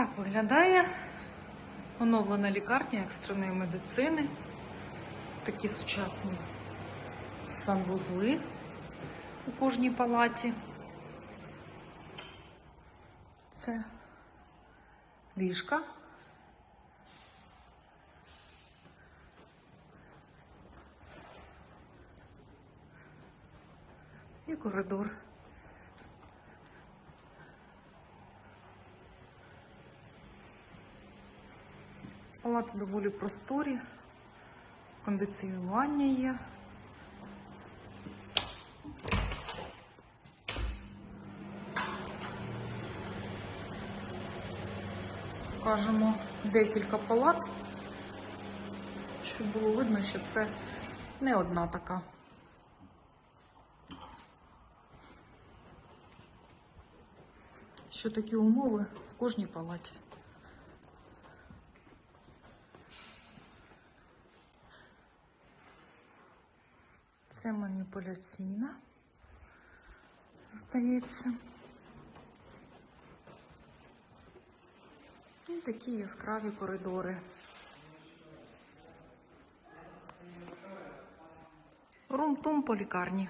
Так виглядає оновлена лікарня екстреної медицини. Такі сучасні санвузли у кожній палаті. Це ліжка. І коридор. Палати доволі просторі, кондиціювання є. Покажемо декілька палат, щоб було видно, що це не одна така. Що такі умови в кожній палаті. Це маніпуляційна, здається. І такі яскраві коридори. Рум-тум по лікарні.